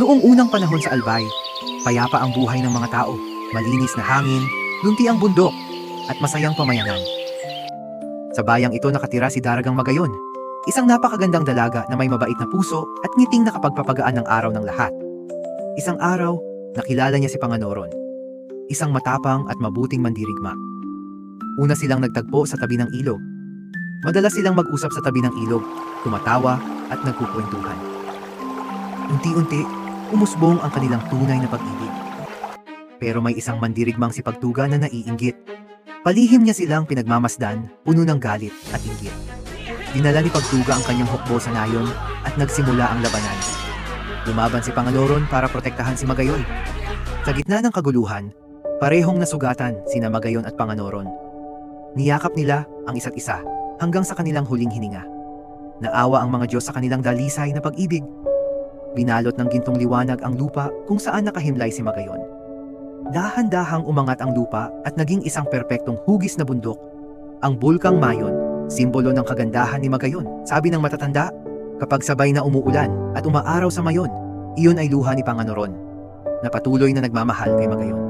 Noong unang panahon sa Albay, payapa ang buhay ng mga tao, malinis na hangin, lunti ang bundok, at masayang pamayanan. Sa bayang ito nakatira si Daragang Magayon, isang napakagandang dalaga na may mabait na puso at ngiting nakapagpapagaan ng araw ng lahat. Isang araw, nakilala niya si Panganoron, isang matapang at mabuting mandirigma. Una silang nagtagpo sa tabi ng ilog. Madalas silang mag-usap sa tabi ng ilog, tumatawa at nagkukwentuhan. Unti-unti, umusbong ang kanilang tunay na pag-ibig. Pero may isang mandirigmang si Pagtuga na naiinggit. Palihim niya silang pinagmamasdan, puno ng galit at inggit. Dinala ni Pagtuga ang kanyang hukbo sa nayon at nagsimula ang labanan. Lumaban si Pangaloron para protektahan si Magayon. Sa gitna ng kaguluhan, parehong nasugatan sina Magayon at Panganoron. Niyakap nila ang isa't isa hanggang sa kanilang huling hininga. Naawa ang mga Diyos sa kanilang dalisay na pag-ibig. Binalot ng gintong liwanag ang lupa kung saan nakahimlay si Magayon. Dahan-dahang umangat ang lupa at naging isang perpektong hugis na bundok. Ang bulkang Mayon, simbolo ng kagandahan ni Magayon. Sabi ng matatanda, kapag sabay na umuulan at umaaraw sa Mayon, iyon ay luha ni Panganoron, na patuloy na nagmamahal kay Magayon.